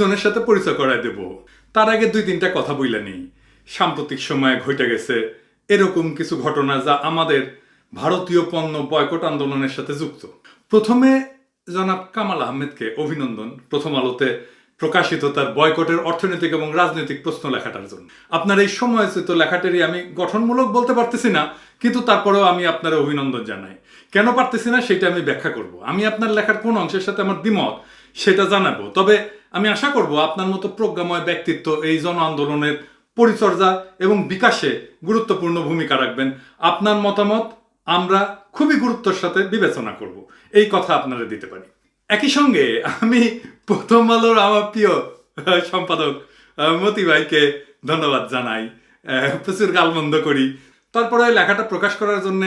জনের সাথে পরিচয় করায় দেব। তার আগে দুই তিনটা কথা বইলা নেই। সাম্প্রতিক সময়ে ঘটে গেছে এরকম কিছু ঘটনা যা আমাদের ভারতীয় পণ্য বয়কট আন্দোলনের সাথে যুক্ত। প্রথমে জনাব কামাল আহমেদকে অভিনন্দন, প্রথম আলোতে প্রকাশিত তার বয়কটের অর্থনৈতিক এবং রাজনৈতিক প্রশ্ন লেখাটার জন্য। আপনার এই সময়চিত লেখাটারই আমি গঠনমূলক বলতে পারতেছি না, কিন্তু তারপরেও আমি আপনার অভিনন্দন জানাই। কেন পারতেছি না সেটা আমি ব্যাখ্যা করব। আমি আপনার লেখার কোন অংশের সাথে আমার দ্বিমত, সেটা জানাব। তবে আমি আশা করব আপনার মতো প্রজ্ঞাময় ব্যক্তিত্ব এই জন আন্দোলনের পরিচর্যা এবং বিকাশে গুরুত্বপূর্ণ ভূমিকা রাখবেন। আপনার মতামত আমরা খুবই গুরুত্বের সাথে বিবেচনা করব। এই কথা আপনারা দিতে পারি। একই সঙ্গে আমি প্রথম আলোর আমার প্রিয় সম্পাদক মতি ভাইকে ধন্যবাদ জানাই। প্রচুর গালমন্দ করি। তারপরে লেখাটা প্রকাশ করার জন্য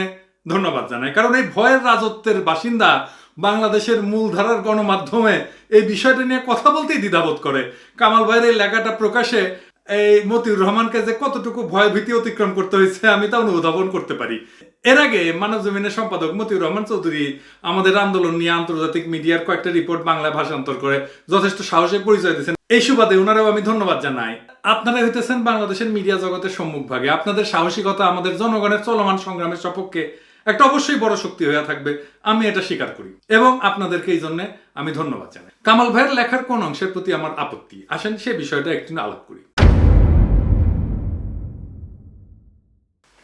ধন্যবাদ জানাই। কারণ এই ভয়ের রাজত্বের বাসিন্দা বাংলাদেশের মূলধারার গণমাধ্যমে এই বিষয়টা নিয়ে কথা বলতেই দ্বিধাবোধ করে। কামাল ভাইয়ের এই লেখাটা প্রকাশে এই মতিউর রহমানকে যে কতটুকু ভয় ভীতি অতিক্রম করতে হয়েছে, আমি তা অনুধাবন করতে পারি। এর আগে মানব জমিনের সম্পাদক মতিউর রহমান চৌধুরী আমাদের আন্দোলন নিয়ে আন্তর্জাতিক মিডিয়ার কয়েকটা রিপোর্ট বাংলায় ভাষান্তর করে যথেষ্ট সাহসের পরিচয় দিয়েছেন। এই সুবাদে ওনারাও আমি ধন্যবাদ জানাই। আপনারা হইতেছেন বাংলাদেশের মিডিয়া জগতের সম্মুখ ভাগে আপনাদের সাহসিকতা আমাদের জনগণের চলমান সংগ্রামের সপক্ষে একটা অবশ্যই বড় শক্তি হয়ে থাকবে, আমি এটা স্বীকার করি। এবং আপনাদেরকে এই জন্য আমি ধন্যবাদ জানাই। কামাল ভাইয়ের লেখার কোন অংশের প্রতি আমার আপত্তি? আসেন সে বিষয়টা একটু আলাপ করি।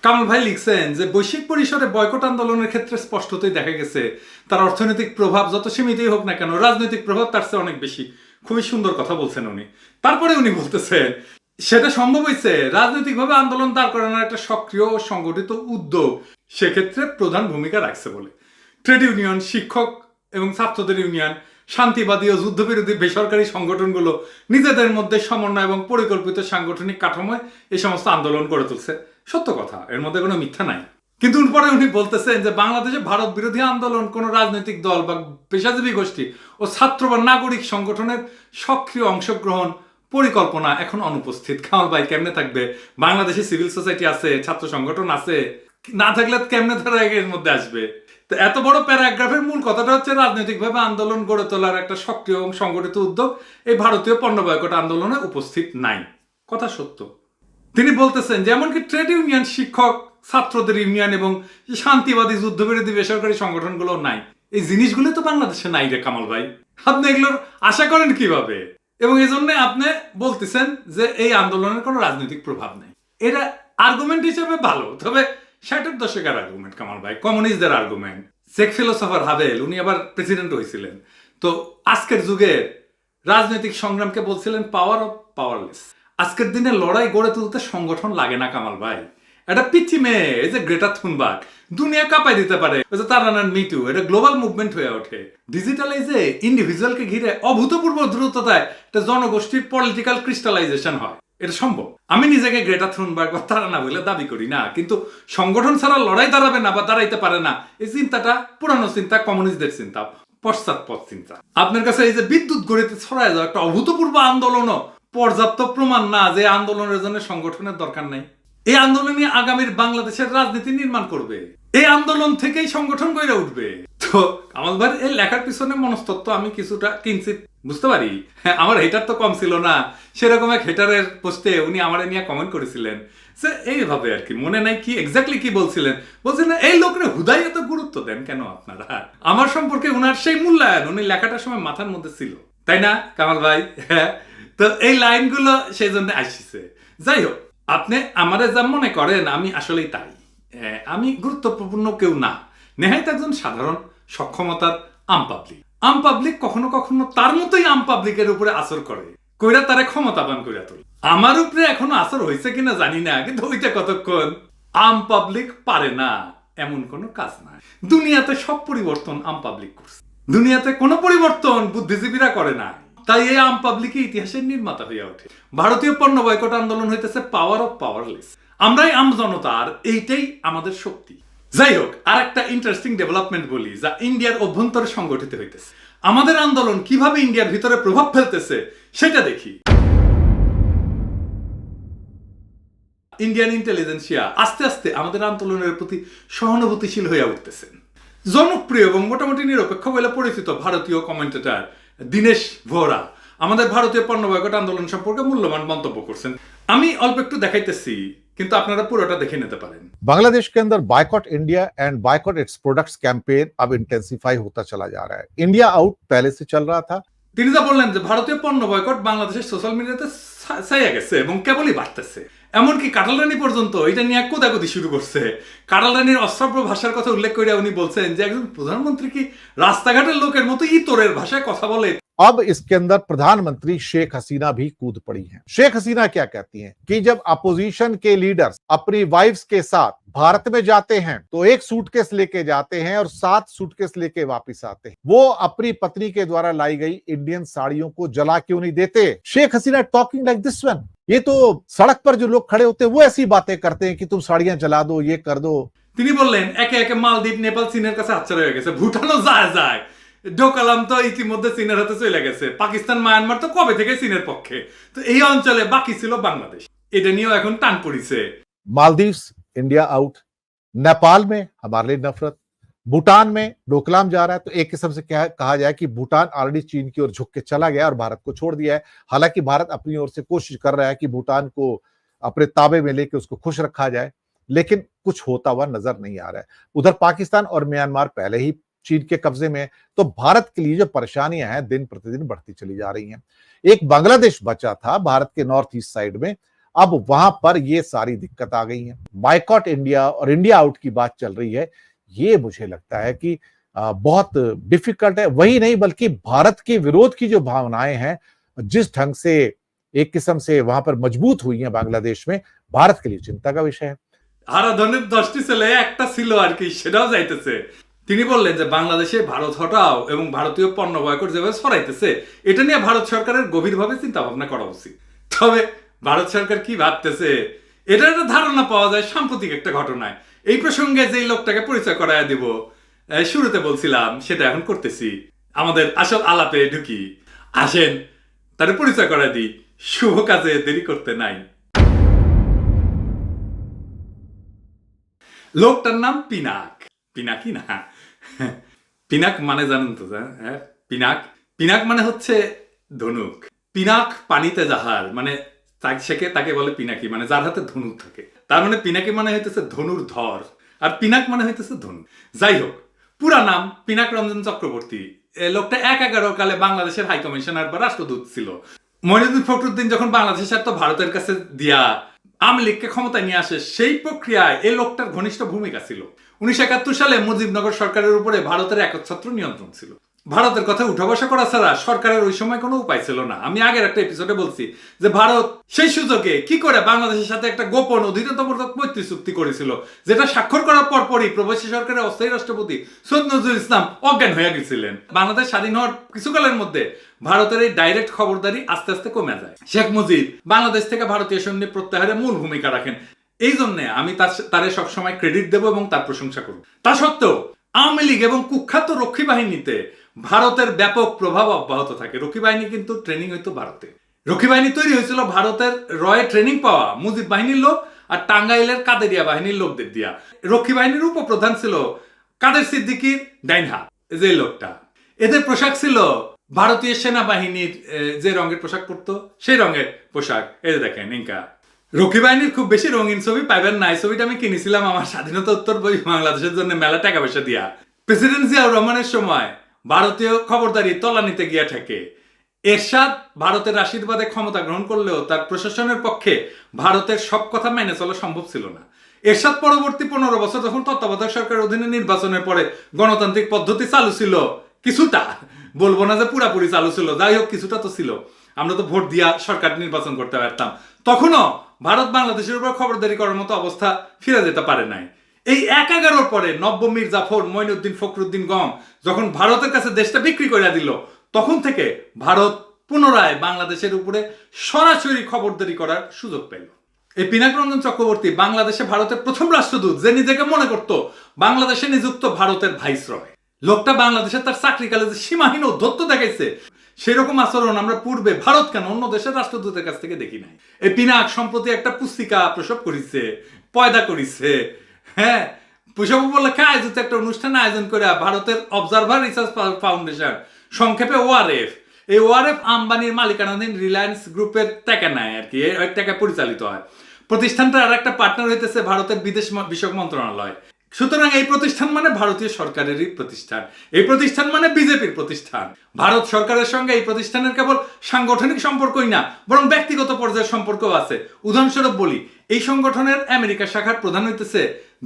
কামাল ভাই লিখছেন যে, বৈশ্বিক পরিসরে বয়কট আন্দোলনের ক্ষেত্রে স্পষ্টতই দেখা গেছে, তার অর্থনৈতিক প্রভাব যত সীমিতই হোক না কেন, রাজনৈতিক প্রভাব তার চেয়ে অনেক বেশি। খুবই সুন্দর কথা বলছেন উনি। তারপরে উনি বলতেছেন সেটা সম্ভব হয়েছে রাজনৈতিকভাবে আন্দোলন দাঁড় করানোর একটা সক্রিয় সংগঠিত উদ্যোগ সেক্ষেত্রে প্রধান ভূমিকা রাখছে বলে। ট্রেড ইউনিয়ন, শিক্ষক এবং ছাত্রদের ইউনিয়ন, শান্তিবাদী ও যুদ্ধবিরোধী বেসরকারি সংগঠনগুলো নিজেদের মধ্যে সমন্বয় এবং পরিকল্পিত সাংগঠনিক কাঠামোয় এই সমস্ত আন্দোলন করে তুলছে। সত্য কথা, এর মধ্যে কোনো মিথ্যা নাই। কিন্তু পরে উনি বলতেছেন যে, বাংলাদেশে ভারত বিরোধী আন্দোলন কোনো রাজনৈতিক দল বা পেশাজীবী গোষ্ঠী ও ছাত্র বা নাগরিক সংগঠনের সক্রিয় অংশগ্রহণ পরিকল্পনা এখন অনুপস্থিত। কামাল ভাই, কেমনে থাকবে? বাংলাদেশে সিভিল সোসাইটি আছে, ছাত্র সংগঠন আছে, না থাকলে কেমনে তারা এর মধ্যে আসবে? তো এত বড় প্যারাগ্রাফের মূল কথাটা হচ্ছে রাজনৈতিকভাবে আন্দোলন গড়ে তোলার একটা সক্রিয় এবং সংগঠিত উদ্যোগ। এই ভারতীয় পণ্য বয়কট আন্দোলনে উপস্থিত নাই। কথা সত্য। তিনি বলতেছেন যে, এমনকি ট্রেড ইউনিয়ন শিক্ষক, ছাত্রদের ইউনিয়ন এবং শান্তিবাদী যুদ্ধবিরোধী বেসরকারি সংগঠনগুলো নাই। এই জিনিসগুলো তো বাংলাদেশে নাই রে কামাল ভাই। আপনি এগুলোর আশা করেন কীভাবে? এবং এই জন্য আপনি বলতেছেন যে এই আন্দোলনের কোনো রাজনৈতিক প্রভাব নেই। এটা আর্গুমেন্ট হিসেবে ভালো, তবে ষাটের দশকের আর্গুমেন্ট কামাল ভাই কমিউনিস্টদের আর্গুমেন্ট শেখ ফিলোসফার হাবেল উনি আবার প্রেসিডেন্ট হয়েছিলেন। তো আজকের যুগে রাজনৈতিক সংগ্রামকে বলছিলেন পাওয়ার অফ পাওয়ারলেস আজকের দিনে লড়াই গড়ে তুলতে সংগঠন লাগে না, কামাল ভাই। এটা পিচ্ছি মেয়ে, এই যে গ্রেটা থুনবাগ দুনিয়া কাঁপাই দিতে পারে। ওই যে তারানার মিটু এটা গ্লোবাল মুভমেন্ট হয়ে ওঠে। ডিজিটালাইজে ইন্ডিভিজুয়ালকে ঘিরে অভূতপূর্ব দ্রুততায় একটা জনগোষ্ঠীর পলিটিক্যাল ক্রিস্টালাইজেশন হয়। এটা সম্ভব। আমি নিজেকে গ্রেটা থ্রুনবার্গ বা তারানা বলে দাবি করি না, কিন্তু সংগঠন ছাড়া লড়াই দাঁড়াবে না বা দাঁড়াইতে পারে না, এই চিন্তাটা পুরানো চিন্তা কমিউনিস্টদের চিন্তা, পশ্চাৎপদ চিন্তা। আপনার কাছে এই যে বিদ্যুৎ গড়িতে ছড়ায় যাওয়া একটা অভূতপূর্ব আন্দোলনও পর্যাপ্ত প্রমাণ না যে আন্দোলনের জন্য সংগঠনের দরকার নাই। এই আন্দোলনই আগামীর বাংলাদেশের রাজনীতি নির্মাণ করবে। এই আন্দোলন থেকেই সংগঠন গড়ে উঠবে। তো, কামাল ভাই, এই লেখার পিছনে মনস্তত্ত্ব আমি কিছুটা কিঞ্চিত বুঝতে পারি। হ্যাঁ আমার হেটার তো কম ছিল না। সেরকম এক হেটারের পোস্টে উনি আমার নিয়ে কমেন্ট করেছিলেন। যে এইভাবে আর কি, মনে নাই কি এক্স্যাক্টলি কি বলছিলেন। বলছিলেন এই লোকরে হুদাই এত গুরুত্ব দেন কেন আপনারা? আমার সম্পর্কে উনার সেই মূল্যায়ন উনি লেখাটার সময় মাথার মধ্যে ছিল। তাই না, কামাল ভাই? হ্যাঁ তো এই লাইনগুলো সেই জন্য আসছে। যাই হোক আপনি আমারে যা মনে করেন, আমি আসলেই তাই। আমি গুরুত্বপূর্ণ কেউ না। নেহায়ত একজন সাধারণ, সক্ষমতার আম পাবলিক আম পাবলিক কখনো কখনো তার মতোই আম পাবলিকের উপরে আসর করে, কইরা তারে ক্ষমতাবান কইরা তোলে। আমার উপরে এখনও আসর হয়েছে কিনা জানি না, কিন্তু ওইটা কতক্ষণ? আম পাবলিক পারে না, এমন কোনো কাজ নাই। দুনিয়াতে সব পরিবর্তন আম পাবলিক করছে। দুনিয়াতে কোনো পরিবর্তন বুদ্ধিজীবীরা করে না তাই এই আম পাবলিকই ইতিহাসের নির্মাতা হইয়া ওঠে। ভারতীয় পণ্য বয়কট আন্দোলন হইতেছে পাওয়ার অফ পাওয়ারলেস আমরাই আম জনতা আর এইটাই আমাদের শক্তি। যাই হোক আর একটা ইন্টারেস্টিং ডেভেলপমেন্ট বলি যা ইন্ডিয়ার অভ্যন্তরে সংগঠিত হইতেছে। আমাদের আন্দোলন কীভাবে ইন্ডিয়ার ভিতরে প্রভাব ফেলতেছে সেটা দেখি। ইন্ডিয়ান ইন্টেলিজেন্সিয়া আস্তে আস্তে আমাদের আন্দোলনের প্রতি সহানুভূতিশীল হয়ে উঠতেছেন জনপ্রিয় এবং মোটামুটি নিরপেক্ষ বলে পরিচিত ভারতীয় কমেন্টেটর দীনেশ ভোরা আমাদের ভারতীয় পণ্য বয়কট আন্দোলন সম্পর্কে মূল্যবান মন্তব্য করছেন আমি অল্প একটু দেখাইতেছি কিন্তু আপনারা পুরোটা দেখে নিতে পারেন बांग्लादेश के अंदर boycott India and boycott its products campaign अब इंटेंसिफाई होता चला जा रहा है इंडिया आउट पहले से चल रहा था তিনি যা বললেন যে ভারতীয় পণ্য বয়কট বাংলাদেশের সোশ্যাল মিডিয়াতে ছা- ছাইয়া গেছে এবং কেবলই বাড়তেছে এমনকি কাটাল রানী পর্যন্ত এটা নিয়ে কোদাকুদি শুরু করছে। কাটাল রানীর অশ্রাব্য ভাষার কথা উল্লেখ করে উনি বলছেন যে একজন প্রধানমন্ত্রী কি রাস্তাঘাটের লোকের মতো ইতরের ভাষায় কথা বলে? अब इसके अंदर प्रधानमंत्री शेख हसीना भी कूद पड़ी हैं शेख हसीना क्या कहती हैं कि जब अपोजिशन के लीडर्स अपनी वाइफ्स के साथ भारत में जाते हैं तो एक सूटकेस लेके जाते हैं और सात सूटकेस लेके वापस आते हैं वो अपनी पत्नी के द्वारा लाई गई इंडियन साड़ियों को जला क्यों नहीं देते Sheikh Hasina talking like this one ये तो सड़क पर जो लोग खड़े होते हैं वो ऐसी बातें करते हैं कि तुम साड़ियां जला दो ये कर दो তিনি বললেন একে একে মালদ্বীপ নেপাল চীনের কাছে হাতছাড়া হয়ে গেছে ভুটানও যায় যায় ডোকালাম তো ইতিমধ্যে চীনের হাতে চলে গেছে পাকিস্তান মায়ানমার তো কবে থেকে চীনের পক্ষে তো এই অঞ্চলে বাকি ছিল বাংলাদেশ এটা নিয়েও এখন টান পড়িছে मालदीव्स इंडिया आउट नेपाल में हमारे लिए नफरत भूटान में डोकलाम जा रहा है तो एक किस्म से क्या कहा जाए कि भूटान ऑलरेडी चीन की ओर झुक के चला गया और भारत को छोड़ दिया है हालांकि भारत अपनी ओर से कोशिश कर रहा है कि भूटान को अपने ताबे में लेके उसको खुश रखा जाए लेकिन कुछ होता हुआ नजर नहीं आ रहा है उधर पाकिस्तान और म्यांमार पहले ही चीन के कब्जे में है तो भारत के लिए जो परेशानियां हैं दिन प्रतिदिन बढ़ती चली जा रही हैं एक बांग्लादेश बचा था भारत के नॉर्थ ईस्ट साइड में अब वहां पर ये सारी दिक्कत आ गई है बाइकॉट इंडिया और इंडिया आउट की बात चल रही है ये मुझे लगता है कि आ, बहुत डिफिकल्ट है वही नहीं बल्कि भारत के विरोध की जो भावनाएं हैं जिस ढंग से एक किस्म से वहां पर मजबूत हुई हैं बांग्लादेश में भारत के लिए चिंता का विषय है আরাধনের দশটি ছেলে একটা ছিল আর কি সেটাও যাইতেছে তিনি বললেন যে বাংলাদেশে ভারত হটাও এবং ভারতীয় পণ্য বয়কট যেভাবে ছড়াইতেছে, এটা নিয়ে ভারত সরকারের গভীরভাবে চিন্তা ভাবনা করা উচিত। তবে ভারত সরকার কি ভাবতেছে? এটা একটা ধারণা পাওয়া যায় সাম্প্রতিক একটা ঘটনায়। এই প্রসঙ্গে যে লোকটাকে পরিচয় করায় দিব শুরুতে বলছিলাম, সেটা এখন করতেছি। আমাদের আসল আলাপে ঢুকি। আসেন তার পরিচয় করায় দিই। শুভ কাজে দেরি করতে নাই। লোকটার নাম পিনাক। পিনাকি না। পিনাক মানে জানেন তো হ্যাঁ? পিনাক পিনাক মানে হচ্ছে ধনুক। পিনাক পানিতে জাহার মানে তা- সেকে তাকে বলে পিনাকি মানে যার হাতে ধনুক থাকে। তার মানে পিনাকি মানে হইতেছে ধনুর ধর, আর পিনাক মানে হইতেছে ধনুক। যাই হোক, পুরা নাম পিনাক রঞ্জন চক্রবর্তী। লোকটা এক এগারো কালে বাংলাদেশের হাই কমিশনার বা রাষ্ট্রদূত ছিল। মইনুদ্দিন ফখরুদ্দিন যখন বাংলাদেশের স্বার্থ ভারতের কাছে দিয়া আওয়ামী লীগকে ক্ষমতায় নিয়ে আসে, সেই প্রক্রিয়ায় এই লোকটার ঘনিষ্ঠ ভূমিকা ছিল। উনিশশো একাত্তর সালে মুজিবনগর সরকারের উপরে ভারতের একচ্ছত্র নিয়ন্ত্রণ ছিল। ভারতের কথা উঠা বসা করা ছাড়া সরকারের ওই সময় কোনো উপায় ছিল না। আমি আগের একটা এপিসোডে বলছি যে ভারত সেই সুযোগে কি করে বাংলাদেশের সাথে একটা গোপন অধীনতামূলক মৈত্রী চুক্তি করেছিল, যেটা স্বাক্ষর করার পরপরই প্রবাসী সরকারের অস্থায়ী রাষ্ট্রপতি সৈয়দ নজরুল ইসলাম অজ্ঞান হয়ে গেছিলেন। বাংলাদেশ স্বাধীন হওয়ার কিছুকালের মধ্যে ভারতের এই ডাইরেক্ট খবরদারি আস্তে আস্তে কমে যায়। শেখ মুজিব বাংলাদেশ থেকে ভারতীয় সৈন্য প্রত্যাহারে মূল ভূমিকা রাখেন। এই জন্যে আমি তার তারে সবসময় ক্রেডিট দেব এবং তার প্রশংসা করব। তা সত্ত্বেও আওয়ামী লীগ এবং কুখ্যাত রক্ষী বাহিনীতে ভারতের ব্যাপক প্রভাব অব্যাহত থাকে। রক্ষী বাহিনী কিন্তু ট্রেনিং হইতো ভারতে। রক্ষী বাহিনী তৈরি হয়েছিল ভারতের রয়ে ট্রেনিং পাওয়া মুজিব বাহিনীর লোক আর টাঙ্গাইলের কাদেরিয়া বাহিনীর লোকদের দিয়া। রক্ষী বাহিনীর উপপ্রধান ছিল কাদের সিদ্দিকির ডাইনহা, যে লোকটা। এদের পোশাক ছিল ভারতীয় সেনাবাহিনীর যে রঙের পোশাক পরতো, সেই রঙের পোশাক। এই দেখেন, ইনকা। রক্ষী বাহিনীর খুব বেশি রঙিন ছবি পাইবেন না। এই ছবিটা আমি কিনেছিলাম আমার স্বাধীনতা উত্তর বই বাংলাদেশের জন্য মেলা টাকা পয়সা দিয়া। প্রেসিডেন্ট জিয়াউর রহমানের সময় ভারতীয় খবরদারি তলানিতে গিয়া থাকে এরশাদ ভারতের আশীর্বাদে ক্ষমতা গ্রহণ করলেও তার প্রশাসনের পক্ষে ভারতের সব কথা মেনে চলা সম্ভব ছিল না। এরশাদ পরবর্তী পনেরো বছর যখন তত্ত্বাবধায়ক সরকারের অধীনে নির্বাচনের পরে গণতান্ত্রিক পদ্ধতি চালু ছিল, কিছুটা। বলব না যে পুরাপুরি চালু ছিল, যাই হোক, কিছুটা তো ছিল। আমরা তো ভোট দিয়া সরকার নির্বাচন করতে পারতাম। তখনও ভারত বাংলাদেশের উপর খবরদারি করার মতো অবস্থা ফিরে যেতে পারে নাই। এই এক এগারোর পরে নব্য মীর জাফর মঈনুদ্দিন ফখরুদ্দিন গম যখন ভারতের কাছে দেশটা বিক্রি করে দিল, তখন থেকে ভারত পুনরায় বাংলাদেশের উপরে সরাসরি খবরদারি করার সুযোগ পেল। এই পিনাক রঞ্জন চক্রবর্তী বাংলাদেশে ভারতের প্রথম রাষ্ট্রদূত, যে নিজেকে মনে করত বাংলাদেশে নিযুক্ত ভারতের ভাইসরয়। লোকটা বাংলাদেশে তার চাকরিকালে যে সীমাহীন অধ্যত্ত দেখাইছে, সেরকম আচরণ আমরা পূর্বে ভারত কেন অন্য দেশের রাষ্ট্রদূতের কাছ থেকে দেখি নাই। এই পিনাক সম্প্রতি একটা পুস্তিকা প্রসব করিছে, পয়দা করিছে হ্যাঁ প্রসব উপলক্ষে আয়োজিত একটা অনুষ্ঠান আয়োজন করে ভারতের অবজারভার রিসার্চ ফাউন্ডেশন সংক্ষেপে ওআরএফ এই ওআরএফ আম্বানির মালিকানাধীন রিলায়েন্স গ্রুপের টাকা নেয় আর কি ওই টাকা পরিচালিত হয়। প্রতিষ্ঠানটার আর একটা পার্টনার হইতেছে ভারতের বিদেশ বিষয়ক মন্ত্রণালয়। সুতরাং এই প্রতিষ্ঠান মানে ভারতীয় সরকারেরই প্রতিষ্ঠান। এই প্রতিষ্ঠান মানে বিজেপির প্রতিষ্ঠান। ভারত সরকারের সঙ্গে এই প্রতিষ্ঠানের কেবল সাংগঠনিক সম্পর্কই না, বরং ব্যক্তিগত পর্যায়ের সম্পর্কও আছে। উদাহরণস্বরূপ বলি এই সংগঠনের আমেরিকা শাখার প্রধান হইতেছে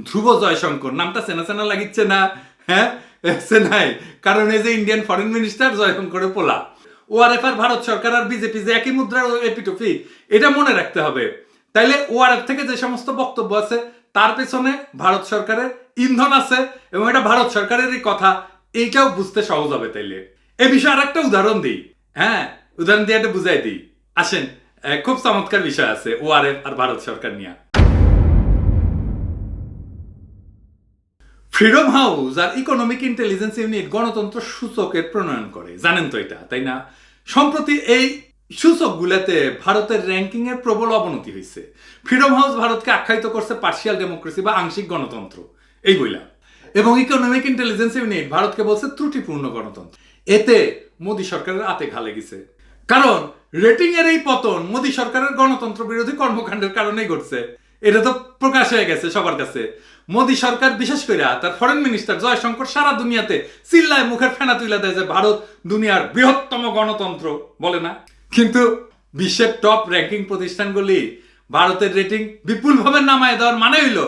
ধ্রুব জয়শঙ্কর। নামটা চেনা চেনা লাগিচ্ছে না? হ্যাঁ? চেনাই কারণ এই যে ইন্ডিয়ান ফরেন মিনিস্টার জয়শঙ্করের পোলা। ওআরএফ আর ভারত সরকার আর বিজেপি যে একই মুদ্রার এপিটপি এটা মনে রাখতে হবে। তাইলে ওআরএফ থেকে যে সমস্ত বক্তব্য আছে, তার পেছনে ভারত সরকারের ইন্ধন আছে এবং এটা ভারত সরকারেরই কথা। এইটাও বুঝতে সহজ হবে তাইলে। এ বিষয়ে আর একটা উদাহরণ দিই। হ্যাঁ উদাহরণ দিয়ে এটা বুঝাই দিই। আসেন। খুব চমৎকার বিষয় আছে ওআরএফ আর ভারত সরকার নিয়ে ফ্রিডম হাউস আর ইকোনমিক ইন্টেলিজেন্স ইউনিট গণতন্ত্র সূচকের প্রণয়ন করে জানেন তো এটা তাই না সম্প্রতি এই সূচকগুলোতে ভারতের র্যাঙ্কিং এর প্রবল অবনতি হয়েছে ফ্রিডম হাউস ভারতকে আখ্যায়িত করছে পার্শিয়াল ডেমোক্রেসি বা আংশিক গণতন্ত্র এই বইলা এবং ইকোনমিক ইন্টেলিজেন্স ইউনিট ভারতকে বলছে ত্রুটিপূর্ণ গণতন্ত্র এতে মোদী সরকারের আতে ঘালে গেছে কারণ রেটিং এর এই পতন মোদী সরকারের গণতন্ত্র বিরোধী কর্মকাণ্ডের কারণেই ঘটছে। এটা তো প্রকাশ হয়ে গেছে সবার কাছে। মোদী সরকার বিশেষ করে তার ফরেন মিনিস্টার জয়শঙ্কর সারা দুনিয়াতে চিল্লায় মুখের ফেনা তুলে দেয় যে ভারত দুনিয়ার বৃহত্তম গণতন্ত্র বলে না। কিন্তু বিশ্বের টপ র্যাঙ্কিং প্রতিষ্ঠানগুলি ভারতের রেটিং বিপুলভাবে নামায় দেওয়ার মানে হইল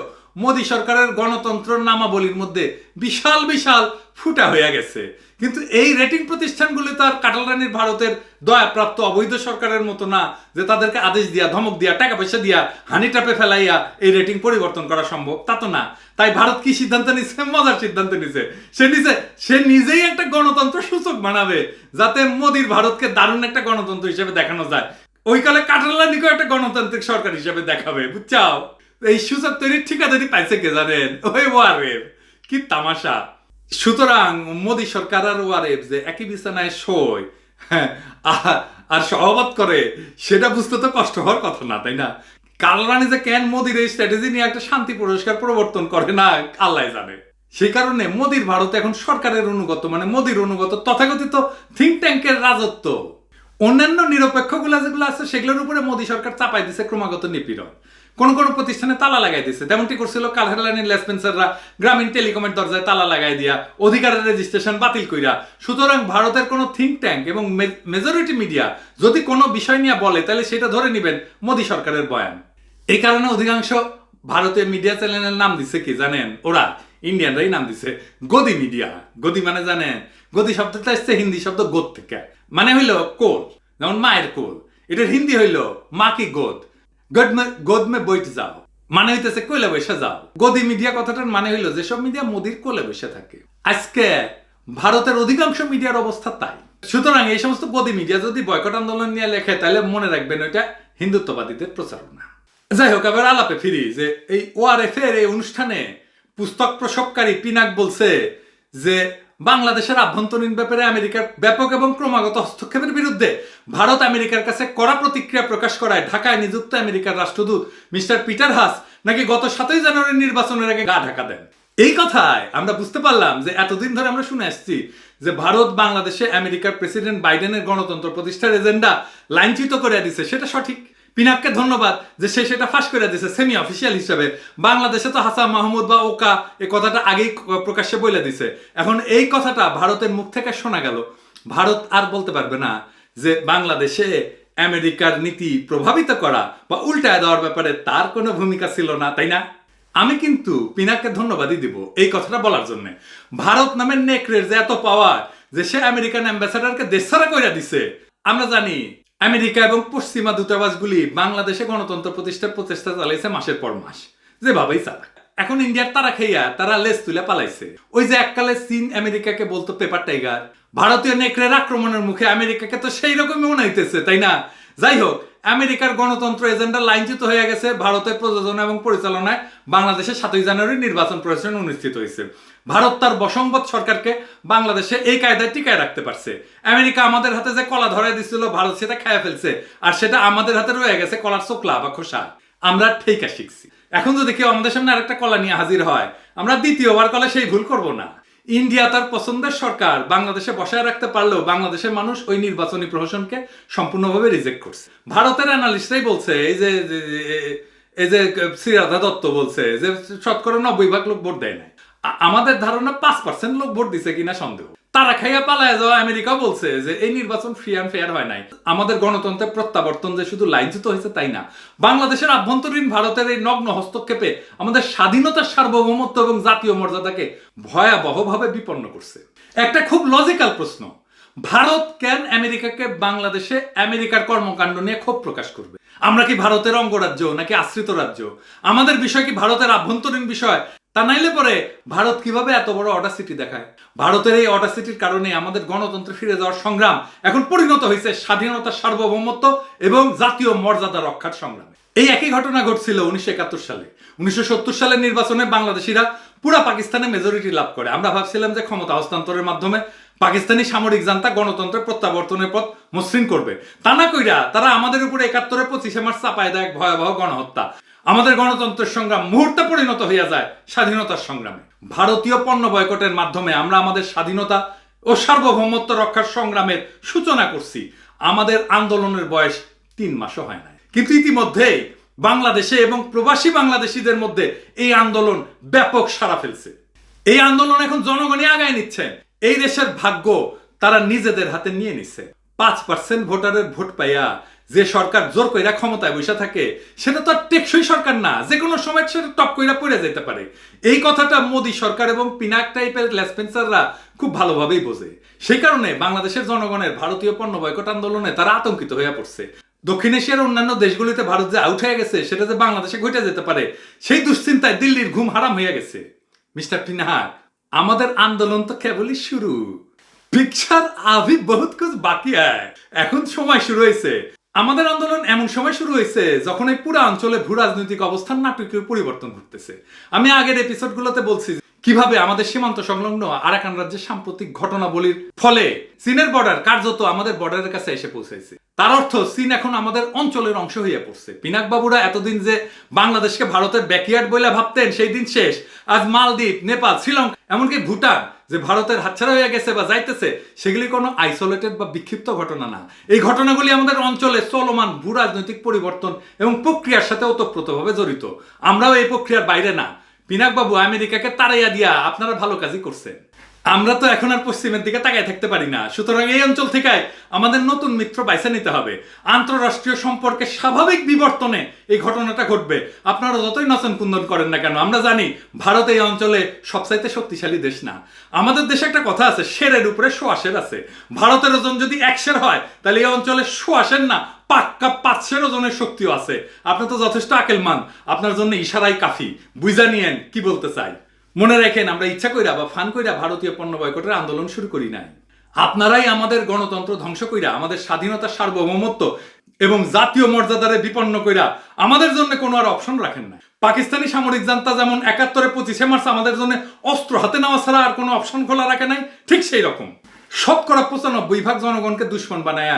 মোদী সরকারের গণতন্ত্র নামাবলীর মধ্যে বিশাল বিশাল ফুটা হয়ে গেছে। কিন্তু এই রেটিং প্রতিষ্ঠানগুলি তো আর কাটাল রানীর ভারতের দয়াপ্রাপ্ত অবৈধ সরকারের মতো না, যে তাদেরকে আদেশ দিয়া, ধমক দিয়া টাকা পয়সা দিয়া হানি টাপে ফেলাইয়া এই রেটিং পরিবর্তন করা সম্ভব। তা তো না। তাই ভারত কি সিদ্ধান্ত নিছে? মজার সিদ্ধান্ত নিছে। সে নিছে, সে নিজেই একটা গণতন্ত্র সূচক বানাবে, যাতে মোদির ভারতকে দারুণ একটা গণতন্ত্র হিসেবে দেখানো যায়। ওই কালে কাটালানিকেও একটা গণতান্ত্রিক সরকার হিসেবে দেখাবে, বুঝছাও? এই সূচক তৈরির ঠিকাদারি পাইছে কে জানেন? ওই ওয়ারেফ কি তামাশা। সুতরাং মোদী সরকার আর ওয়ারেফ যে একই বিছানায় শোয় হ্যাঁ, আর- সহমত করে সেটা বুঝতে তো কষ্ট হওয়ার কথা না তাই না? কালরানি যে কেন মোদির এই স্ট্র্যাটেজি নিয়ে একটা শান্তি পুরস্কার প্রবর্তন করে না আল্লাহ জানে। সেই কারণে মোদির ভারত এখন সরকারের অনুগত মানে মোদির অনুগত তথাকথিত থিঙ্ক ট্যাঙ্কের রাজত্ব। অন্যান্য নিরপেক্ষগুলো যেগুলো আছে সেগুলোর উপরে মোদী সরকার চাপাই দিছে ক্রমাগত নিপীড়ন। কোন কোন প্রতিষ্ঠানে তালা লাগাই দিছে। তেমনটি করছিল কালহারলানির লেসপেন্সাররা গ্রামীণ টেলিকমের দরজায় তালা লাগাই দিয়া অধিকারের রেজিস্ট্রেশন বাতিল কইরা। সুতরাং ভারতের কোনো থিঙ্ক ট্যাঙ্ক এবং মেজরিটি মিডিয়া যদি কোনো বিষয় নিয়ে বলে, তাহলে সেটা ধরে নেবেন মোদী সরকারের বয়ান। এই কারণে অধিকাংশ ভারতীয় মিডিয়া চ্যানেলের নাম দিছে কি জানেন? ওরা ইন্ডিয়ানরাই নাম দিছে গদি মিডিয়া গদি মানে জানেন, গদি শব্দটা আসছে হিন্দি শব্দ গোদ থেকে। মানে হইল কোল, যেমন মায়ের কোল। এটার হিন্দি হইল মা কি গোদ। গদ মে গোদ মে বইট যাও। মানে হইতেছে কোলে বসে যাও। গদি মিডিয়া কথাটার মানে হইল যেসব মিডিয়া মোদির কোলে বসে থাকে। আজকে ভারতের অধিকাংশ মিডিয়ার অবস্থা তাই। সুতরাং এই সমস্ত গদি মিডিয়া যদি বয়কট আন্দোলন নিয়ে লেখে, তাহলে মনে রাখবেন ওইটা হিন্দুত্ববাদীদের প্রচারণা। যাই হোক আবার আলাপে ফিরি যে এই ওআরএফ এর এই অনুষ্ঠানে পুস্তক প্রসবকারী পিনাক বলছে যে বাংলাদেশের আভ্যন্তরীণ ব্যাপারে আমেরিকার ব্যাপক এবং ক্রমাগত হস্তক্ষেপের বিরুদ্ধে ভারত আমেরিকার কাছে কড়া প্রতিক্রিয়া প্রকাশ করায় ঢাকায় নিযুক্ত আমেরিকার রাষ্ট্রদূত মিস্টার পিটার হাস নাকি গত সাতই জানুয়ারি নির্বাচনের আগে গা ঢাকা দেন। এই কথায় আমরা বুঝতে পারলাম যে এতদিন ধরে আমরা শুনে আসছি যে ভারত বাংলাদেশে আমেরিকার প্রেসিডেন্ট বাইডেনের গণতন্ত্র প্রতিষ্ঠার এজেন্ডা লাইনচ্যুত করে দিছে। সেটা সঠিক? পিনাককে ধন্যবাদ যে সে সেটা ফাঁস করে দিয়েছে সেমি অফিসিয়াল হিসেবে। বাংলাদেশে তো হাসান মাহমুদ বা ওকা এই কথাটা আগেই প্রকাশ্যে বলে দিছে। এখন এই কথাটা ভারতের মুখ থেকে শোনা গেল। ভারত আর বলতে পারবে না যে বাংলাদেশে আমেরিকার নীতি প্রভাবিত করা বা উল্টায় দেওয়ার ব্যাপারে তার কোনো ভূমিকা ছিল না, তাই না? আমি কিন্তু পিনাককে ধন্যবাদই দিব এই কথাটা বলার জন্য। ভারত নামের নেকড়ের যে এত পাওয়ার যে সে আমেরিকান অ্যাম্বাসাডারকে দেশছাড়া কইরা দিছে, আমরা জানি আমেরিকা এবং পশ্চিমা দূতাবাসগুলি বাংলাদেশে গণতন্ত্র প্রতিষ্ঠার প্রচেষ্টা চালাইছে মাসের পর মাস। যেভাবেই চালাক। এখন ইন্ডিয়ার তারা খেইয়া তারা লেস তুলে পালাইছে। ওই যে এককালে চীন আমেরিকাকে বলতো পেপার টাইগার। ভারতীয় নেকড়ের আক্রমণের মুখে আমেরিকাকে তো সেই রকমই মনে তাই না? যাই হোক, আমেরিকার গণতন্ত্র এজেন্ডা লাইনচ্যুত হয়ে গেছে। ভারতের প্রযোজনা এবং পরিচালনায় বাংলাদেশের সাতই জানুয়ারি নির্বাচন প্রচারণ অনুষ্ঠিত হয়েছে ভারত তার বসংবত সরকারকে বাংলাদেশে এই কায়দায় টিকায় রাখতে পারছে। আমেরিকা আমাদের হাতে যে কলা ধরে দিছিল, ভারত সেটা খায় ফেলছে। আর সেটা আমাদের হাতে রয়ে গেছে কলার চোকলা বা খোসা। আমরা ঠেকা শিখছি। এখন যদি কেউ আমাদের সামনে আরেকটা কলা নিয়ে হাজির হয়, আমরা দ্বিতীয়বার কলা সেই ভুল করব না। ইন্ডিয়া তার পছন্দের সরকার, বাংলাদেশে বসায় রাখতে পারলেও বাংলাদেশের মানুষ ওই নির্বাচনী প্রহসনকে সম্পূর্ণভাবে রিজেক্ট করছে। ভারতের অ্যানালিস্টরাই বলছে এই যে এই যে, শ্রীরাধা দত্ত বলছে যে, শতকরা নব্বই ভাগ লোক ভোট দেয় নাই। আমাদের ধারণা পাঁচ পার্সেন্ট লোক ভোট দিছে কিনা সন্দেহ। তারা খাইয়া পালায় যাওয়া আমেরিকা বলছে যে, এই নির্বাচন ফ্রি অ্যান্ড ফেয়ার হয় নাই। আমাদের গণতন্ত্রের প্রত্যাবর্তন যে শুধু লাইনচ্যুত হয়েছে তাই না। বাংলাদেশের আভ্যন্তরীণ ভারতের এই নগ্ন হস্তক্ষেপে আমাদের স্বাধীনতার সার্বভৌমত্ব এবং জাতীয় মর্যাদাকে ভয়াবহভাবে বিপন্ন করছে। একটা খুব লজিক্যাল প্রশ্ন। ভারত কেন আমেরিকাকে বাংলাদেশে আমেরিকার কর্মকাণ্ড নিয়ে ক্ষোভ প্রকাশ করবে? আমরা কি ভারতের অঙ্গরাজ্য নাকি আশ্রিত রাজ্য? আমাদের বিষয় কি ভারতের আভ্যন্তরীণ বিষয়? তা নাইলে পরে ভারত কীভাবে এত বড় অডাসিটি দেখায়? ভারতের এই অডাসিটির কারণে আমাদের গণতন্ত্রে ফিরে যাওয়ার সংগ্রাম এখন পরিণত হয়েছে স্বাধীনতার সার্বভৌমত্ব এবং জাতীয় মর্যাদা রক্ষার সংগ্রামে। এই একই ঘটনা ঘটছিল উনিশশো একাত্তর সালে। উনিশশো সত্তর সালের নির্বাচনে বাংলাদেশিরা পুরা পাকিস্তানে মেজরিটি লাভ করে। আমরা ভাবছিলাম যে ক্ষমতা হস্তান্তরের মাধ্যমে পাকিস্তানি সামরিক জান্তা গণতন্ত্রের প্রত্যাবর্তনের পথ মসৃণ করবে। তা না কইরা তারা আমাদের উপরে একাত্তরে পঁচিশে মার্চ চাপায় দেয় এক ভয়াবহ গণহত্যা। আমাদের গণতন্ত্রের সংগ্রাম মুহূর্তে পরিণত হইয়া যায় স্বাধীনতার সংগ্রামে। ভারতীয় পণ্য বয়কটের মাধ্যমে আমরা আমাদের স্বাধীনতা ও সার্বভৌমত্ব রক্ষার সংগ্রামের সূচনা করছি। আমাদের আন্দোলনের বয়স তিন মাসও হয় নাই। কিন্তু ইতিমধ্যেই বাংলাদেশে এবং প্রবাসী বাংলাদেশিদের মধ্যে এই আন্দোলন ব্যাপক সাড়া ফেলছে। এই আন্দোলন এখন জনগণই আগায় নিচ্ছেন এই দেশের ভাগ্য তারা নিজেদের হাতে নিয়ে নিচ্ছে পাঁচ পার্সেন্ট ভোটারের ভোট পাইয়া যে সরকার জোর কইরা ক্ষমতায় বসে থাকে, সেটা তো আর টেকসই সরকার না যে কোনো সময় সেটা টপ কইরা পড়ে যেতে পারে। এই কথাটা মোদী সরকার এবং পিনাক টাইপের লেসপেন্সাররা খুব ভালোভাবেই বোঝে। সেই কারণে বাংলাদেশের জনগণের ভারতীয় পণ্য বয়কট আন্দোলনে তারা আতঙ্কিত হয়ে পড়ছে। দক্ষিণ এশিয়ার অন্যান্য দেশগুলিতে ভারত যে আউট হয়ে গেছে, সেটা যে বাংলাদেশে ঘটে যেতে পারে, সেই দুশ্চিন্তায় দিল্লির ঘুম হারাম হয়ে গেছে। মিস্টার পিনাহার আমাদের আন্দোলন তো কেবলই শুরু। পিকচার আভি বহুত কুছ বাকি হ্যায় এখন সময় শুরু হয়েছে। আমাদের আন্দোলন এমন সময় শুরু হয়েছে যখন এই পুরো অঞ্চলে ভূ রাজনৈতিক অবস্থান নাটকীয় পরিবর্তন ঘটতেছে। আমি আগের এপিসোডগুলোতে বলছি কীভাবে আমাদের সীমান্ত সংলগ্ন আরাকান রাজ্যের সাম্প্রতিক ঘটনাবলীর ফলে চীনের বর্ডার কার্যত আমাদের বর্ডারের কাছে এসে পৌঁছাইছে। তার অর্থ চীন এখন আমাদের অঞ্চলের অংশ হয়ে পড়ছে। পিনাক বাবুরা এতদিন যে বাংলাদেশকে ভারতের ব্যাকইয়ার্ড বলে ভাবতেন, সেই দিন শেষ। আজ মালদ্বীপ, নেপাল, শ্রীলঙ্কা, এমনকি ভুটান যে ভারতের হাতছাড়া হয়ে গেছে বা যাইতেছে, সেগুলি কোনো আইসোলেটেড বা বিক্ষিপ্ত ঘটনা না। এই ঘটনাগুলি আমাদের অঞ্চলে চলমান ভূ রাজনৈতিক পরিবর্তন এবং প্রক্রিয়ার সাথে ওতপ্রোতভাবে জড়িত। আমরাও এই প্রক্রিয়ার বাইরে না। পিনাক বাবু আমেরিকাকে তাড়াইয়া দিয়া আপনারা ভালো কাজই করছেন। আমরা তো এখন আর পশ্চিমের দিকে তাকায় থাকতে পারি না। সুতরাং এই অঞ্চল থেকে আমাদের নতুন মিত্র বাইছে নিতে হবে। আন্তঃরাষ্ট্রীয় সম্পর্কে স্বাভাবিক বিবর্তনে এই ঘটনাটা ঘটবে। আপনারা যতই নচন কুন্দন করেন না কেন, আমরা জানি ভারত এই অঞ্চলে সবচাইতে শক্তিশালী দেশ না। আমাদের দেশে একটা কথা আছে শেরের উপরে সোয়াশের আছে। ভারতের ওজন যদি একশের হয়, তাহলে এই অঞ্চলে সোয়াশের না, পাক্কা পাঁচশের ওজনের শক্তিও আছে। আপনার তো যথেষ্ট আকেলমান, আপনার জন্য ইশারাই কাফি। বুঝা নিয়েন, কি বলতে চাই? মনে রাখেন, আমরা ইচ্ছা কইরা বা ফান কইরা ভারতীয় পণ্য বয়কটের আন্দোলন শুরু করি নাই। আপনারাই আমাদের গণতন্ত্র ধ্বংস কইরা, আমাদের স্বাধীনতার সার্বভৌমত্ব এবং জাতীয় মর্যাদারে বিপন্ন কইরা আমাদের জন্য কোনো আর অপশন রাখেন না পাকিস্তানি সামরিক জান্তা যেমন একাত্তরে পঁচিশে মার্চ আমাদের জন্য অস্ত্র হাতে নেওয়া ছাড়া আর কোনো অপশন খোলা রাখে নাই, ঠিক সেই রকম। শতকরা পঁচানব্বই ভাগ জনগণকে দুশ্মন বানায়।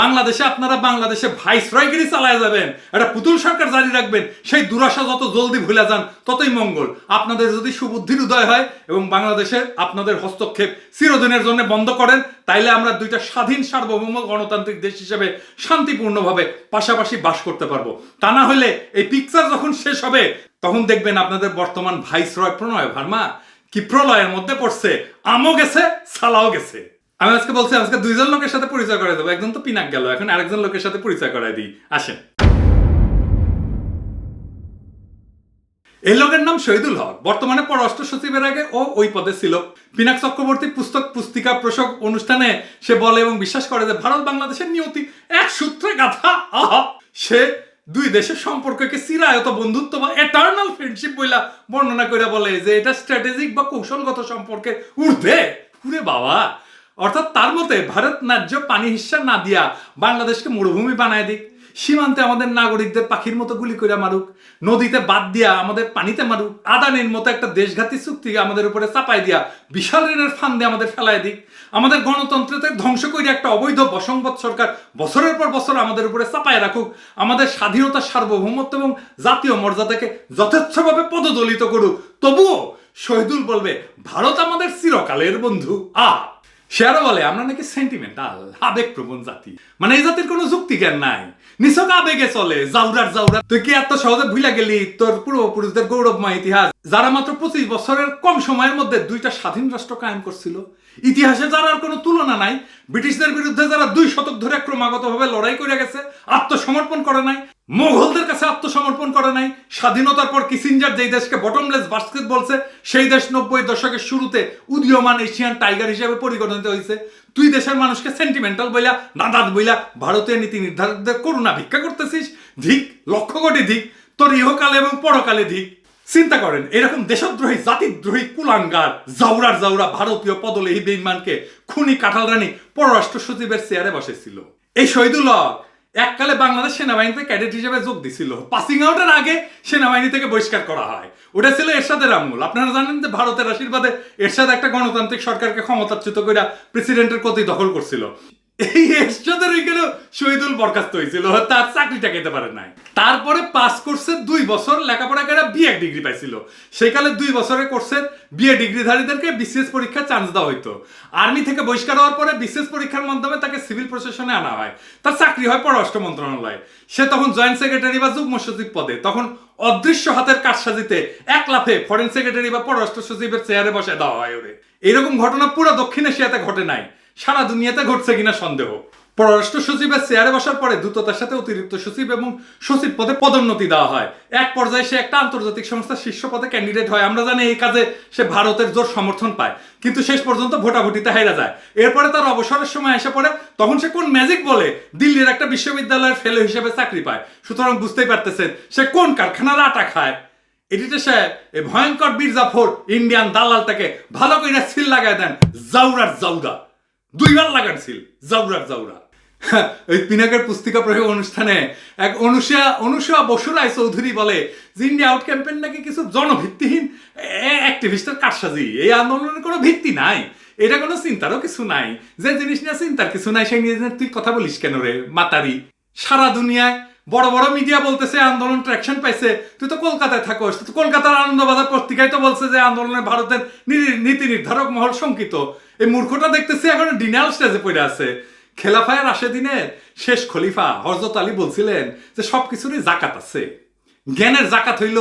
বাংলাদেশে আপনারা বাংলাদেশে ভাইস রয়গিরি চালায় যাবেন, একটা পুতুল সরকার জারি রাখবেন, সেই দুরাশা যত জলদি ভুলে যান, ততই মঙ্গল। আপনাদের যদি সুবুদ্ধির উদয় হয় এবং বাংলাদেশে আপনাদের হস্তক্ষেপ চিরদিনের জন্য বন্ধ করেন, তাইলে আমরা দুইটা স্বাধীন সার্বভৌম গণতান্ত্রিক দেশ হিসেবে শান্তিপূর্ণভাবে পাশাপাশি বাস করতে পারব। তা না হলে এই পিকচার যখন শেষ হবে, তখন দেখবেন আপনাদের বর্তমান ভাইস রয় প্রণয় ভার্মা কি প্রলয়ের মধ্যে পড়ছে, আমও গেছে, সালাও গেছে। আমি আজকে বলছি, আজকে দুইজন লোকের সাথে পরিচয় করে দেবো। একজন তো পিনাক গেল, এখন আরেকজন লোকের সাথে পরিচয় করাই দিই। আসেন। এই লোকের নাম শহীদুল হক। বর্তমানে পররাষ্ট্র সচিবের আগে ও ওই পদে ছিল। পিনাক চক্রবর্তী পুস্তক পুস্তিকা প্রসক অনুষ্ঠানে সে বলে এবং বিশ্বাস করে যে ভারত বাংলাদেশের নিয়তি এক সূত্রে গাথা। আহা! সে দুই দেশের সম্পর্ককে চিরায়ত বন্ধুত্ব বা এটার্নাল ফ্রেন্ডশিপ বইলা বর্ণনা করে বলে যে এটা স্ট্র্যাটেজিক বা কৌশলগত সম্পর্কে ঊর্ধ্বে। উরে বাবা! অর্থাৎ তার মতে ভারত ন্যায্য পানি হিস্সা না দিয়া বাংলাদেশকে মরুভূমি বানায় দিক। সীমান্তে আমাদের নাগরিকদের পাখির মতো গুলি করে মারুক। নদীতে বাদ দিয়া আমাদের পানিতে মারুক। আদানির মতো একটা দেশঘাতী চুক্তি আমাদের উপরে চাপাই দিয়া বিশাল ঋণের ফান্দে আমাদের ফেলায় দিক। আমাদের গণতন্ত্রতে ধ্বংস করে একটা অবৈধ বসংবত সরকার বছরের পর বছর আমাদের উপরে চাপায় রাখুক। আমাদের স্বাধীনতা, সার্বভৌমত্ব এবং জাতীয় মর্যাদাকে যথেচ্ছভাবে পদদলিত করুক। তবুও শহীদুল বলবে, ভারত আমাদের চিরকালের বন্ধু। আ সে বলে, আমরা নাকি সেন্টিমেন্টাল আবেগ প্রবণ জাতি। মানে এই জাতির কোনো যুক্তি জ্ঞান নাই। নিছক আবেগে চলে, জাউরার জাউরা। তুই কি এত সহজে ভুলে গেলি? তোর পূর্বপুরুষদের গৌরবময় ইতিহাস, যারা মাত্র পঁচিশ বছরের কম সময়ের মধ্যে দুইটা স্বাধীন রাষ্ট্র কায়েম করছিল। ইতিহাসে যারা আর কোনো তুলনা নাই। ব্রিটিশদের বিরুদ্ধে যারা দুই শতক ধরে ক্রমাগতভাবে লড়াই করে গেছে, আত্মসমর্পণ করে নাই। মোগলদের কাছে আত্মসমর্পণ করে নাই। স্বাধীনতার পর কিসিঞ্জার যেই দেশকে বটমলেস বাস্কেট বলছে, সেই দেশ নব্বই দশকের শুরুতে উদীয়মান এশিয়ান টাইগার হিসেবে পরিগণিত হয়েছে তুই দেশের মানুষকে সেন্টিমেন্টাল বইলা, নাদাত বইলা, ভারতীয় নীতি নির্ধারকদের করুণা ভিক্ষা করতেছিস। ধিক, লক্ষ কোটি ধিক, তোর ইহকালে এবং পরকালে ধিক। চিন্তা করেন, এরকম দেশদ্রোহী, জাতিদ্রোহী, কুলাঙ্গার, জাউরার জাউরা ভারতীয় পদলেহী বেইমানকে খুনি কাঁঠাল রানী পররাষ্ট্র সচিবের চেয়ারে বসেছিল। এই শহীদুল হক এককালে বাংলাদেশ সেনাবাহিনীতে ক্যাডেট হিসেবে যোগ দিছিল। পাসিং আউটের আগে সেনাবাহিনী থেকে বহিষ্কার করা হয়। ওটা ছিল এরশাদের আমল আপনারা জানেন যে ভারতের আশীর্বাদে এরশাদ একটা গণতান্ত্রিক সরকারকে ক্ষমতাচ্যুত করে প্রেসিডেন্টের কতি দখল করছিল। এই ওইখানে শহীদুল বরখাস্ত হয়েছিল, তার চাকরিটা খেতে পারে নাই। তারপরে পাস দুই বছর, লেখাপড়া করে বিএ ডিগ্রি পাইছিল। সেকালে দুই বছরের কোর্সের বিএ ডিগ্রিধারীদেরকে বিসিএস চান্স দেওয়া হইতো। আর্মি থেকে বহিষ্কার হওয়ার পরে বিসিএস পরীক্ষার মাধ্যমে তাকে সিভিল প্রশাসনে আনা হয়। তার চাকরি হয় পররাষ্ট্র মন্ত্রণালয়ে। সে তখন জয়েন্ট সেক্রেটারি বা যুগ্ম সচিব পদে। তখন অদৃশ্য হাতের কারসাজিতে এক লাফে ফরেন সেক্রেটারি বা পররাষ্ট্র সচিবের চেয়ারে বসে দেওয়া হয় ওরে। এরকম ঘটনা পুরো দক্ষিণ এশিয়াতে ঘটে নাই। সারা দুনিয়াতে ঘটছে কিনা সন্দেহ। পররাষ্ট্র সচিবের চেয়ারে বসার পরে দ্রুততার সাথে অতিরিক্ত সচিব এবং সচিব পদে পদোন্নতি দেওয়া হয়। এক পর্যায়ে সে একটা আন্তর্জাতিক সংস্থার শীর্ষ পদে ক্যান্ডিডেট হয়। আমরা জানি এই কাজে সে ভারতের জোর সমর্থন পায়। কিন্তু শেষ পর্যন্ত ভোটাভুটিতে হেরা যায়। এরপরে তার অবসরের সময় এসে পড়ে, তখন সে কোন ম্যাজিক বলে? দিল্লির একটা বিশ্ববিদ্যালয়ের ফেলো হিসেবে চাকরি পায়। সুতরাং বুঝতেই পারতেছেন, সে কোন কারখানার আটা খায়? এটিতে সে এই ভয়ঙ্কর বীর জাফর ইন্ডিয়ান দালালটাকে ভালো করে সিল লাগায় দেন জাউরার জাউরা দুইবার লাগান সিল জাউরার জাউরা। ওই পিনাকের পুস্তিকা প্রয়োগ অনুষ্ঠানে এক অনুষা অনুষা বসুরায় চৌধুরী বলে যে ইন্ডিয়া আউট ক্যাম্পেইন নাকি কিছু জনভিত্তিহীন অ্যাক্টিভিস্টের কারসাজি। এই আন্দোলনের কোনো ভিত্তি নাই। এটা কোনো চিন্তারও কিছু নাই। যে জিনিস নিয়ে চিন্তার কিছু নাই, সেই নিয়ে তুই কথা বলিস কেন রে, মাতারি? সারা দুনিয়ায় বড় বড় মিডিয়া বলতেছে, আন্দোলন ট্র্যাকশন পাইছে। তুই তো কলকাতায় থাকোস কলকাতার আনন্দবাজার পত্রিকায় তো বলছে যে আন্দোলনে ভারতের নীতি নির্ধারক মহল শঙ্কিত। এই মূর্খটা দেখতেছি এখন ডিনাল স্টেজে পড়ে আছে। খেলাফায় রাশেদিনের শেষ খলিফা হজরত আলী বলছিলেন যে সবকিছুরই জাকাত আছে। জ্ঞানের জাকাত হইল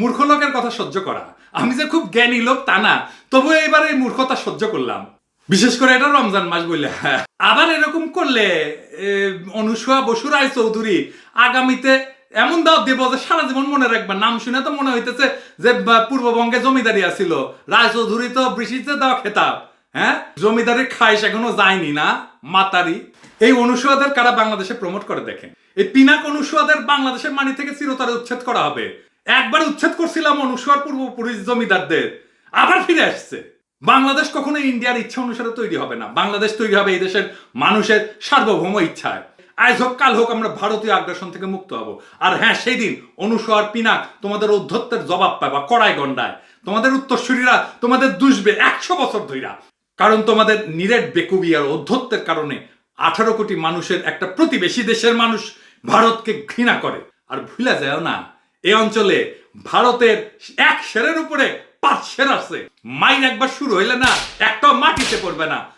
মূর্খ লোকের কথা সহ্য করা। আমি যে খুব জ্ঞানী লোক তা না তবু এবার এই মূর্খতা সহ্য করলাম। বিশেষ করে এটা রমজান মাস বলে আবার এরকম করলে অনুসুয়া বসু রায় চৌধুরী আগামীতে এমন দাও দেব যে সারা জীবন মনে রাখবা। নাম শুনে তো মনে হইতেছে যে পূর্ববঙ্গে জমিদারি আছিল। রায় চৌধুরী তো ব্রিটিশে দেওয়া খেতাব। হ্যাঁ? জমিদারির খাইশ এখনও যায়নি না? মাতারি। এই অনুসুয়াদের কারা বাংলাদেশে প্রমোট করে দেখেন? এই পিনাক অনুসুয়াদের বাংলাদেশের মানি থেকে চিরতরে উচ্ছেদ করা হবে। একবার উচ্ছেদ করছিলাম অনুসুয়ার পূর্বপুরুষ জমিদারদের। আবার ফিরে আসছে। বাংলাদেশ কখনো ইন্ডিয়ার ইচ্ছা অনুসারে তৈরি হবে না। বাংলাদেশ তৈরি হবে এই দেশের মানুষের সার্বভৌম ইচ্ছায়। আজ হোক, কাল হোক, আমরা ভারতীয় আগ্রাসন থেকে মুক্ত হব। আর হ্যাঁ সেই দিন অনুসর পিনাক তোমাদের অধ্যত্বের জবাব পাবা কড়াই গন্ডায় তোমাদের উত্তরসূরীরা তোমাদের দুষবে একশো বছর ধইরা। কারণ তোমাদের নিরেট বেকুবি আর অধ্যত্বের কারণে আঠারো কোটি মানুষের একটা প্রতিবেশী দেশের মানুষ ভারতকে ঘৃণা করে। আর ভুলে যায় না, এ অঞ্চলে ভারতের এক সেরের উপরে পাঁচ সের আছে। মাইন একবার শুরু হইলে না, একটাও মাটিতে পড়বে না।